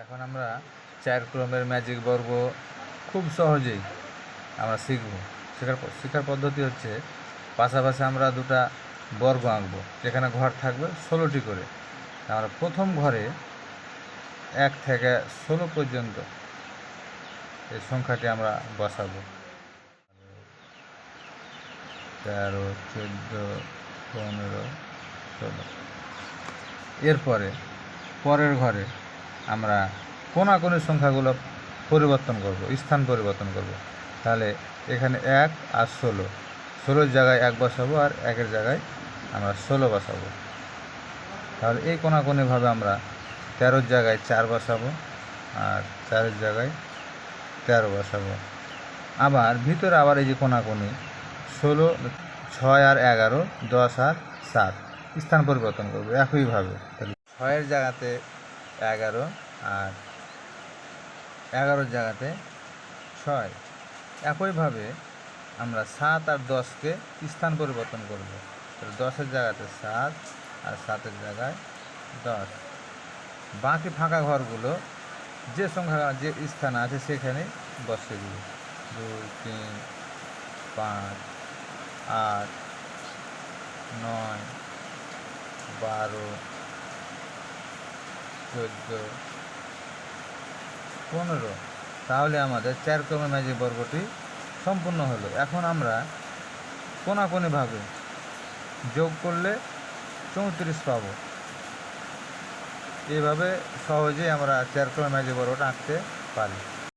এখন আমরা চার ক্রমের ম্যাজিক বর্গ খুব সহজেই আমরা শিখব। শেখার শেখার পদ্ধতি হচ্ছে পাশাপাশি আমরা দুটা বর্গ আঁকবো, যেখানে ঘর থাকবে ষোলোটি করে। আমরা প্রথম ঘরে এক থেকে ষোলো পর্যন্ত এই সংখ্যাটি আমরা বসাবো। তেরো, চোদ্দ, পনেরো, ষোলো। এরপরে পরের ঘরে আমরা কোনাকুনি সংখ্যাগুলো পরিবর্তন করব, স্থান পরিবর্তন করব। তাহলে এখানে এক আর ষোলো। ষোলোর জায়গায় এক বসাবো আর একের জায়গায় আমরা ষোলো বসাবো। তাহলে এই কোনাকুনিভাবে আমরা তেরোর জায়গায় চার বসাবো আর চারের জায়গায় তেরো বসাবো। আবার ভিতরে আবার এই যে কোনাকুনি, ষোলো, ছয় আর এগারো, দশ আর সাত, স্থান পরিবর্তন করব একইভাবে। তাহলে ছয়ের জায়গাতে এগারো আর এগারোর জায়গাতে ছয়। একইভাবে আমরা সাত আর দশকে স্থান পরিবর্তন করব। তাহলে দশের জায়গাতে সাত আর সাতের জায়গায় দশ। বাকি ফাঁকা ঘরগুলো যে সংখ্যা, যে স্থান আছে সেখানে বসে দিব। দুই, তিন, পাঁচ, আট, নয়, বারো চোদ্দ। পনেরো। তাহলে আমাদের চার কমে ম্যাজিক বর্গটি সম্পূর্ণ হলো। এখন আমরা কোনাকুনিভাবে যোগ করলে চৌত্রিশ পাবো। এভাবে সহজেই আমরা চার কমে ম্যাজিক বর্গটা আঁকতে পারি।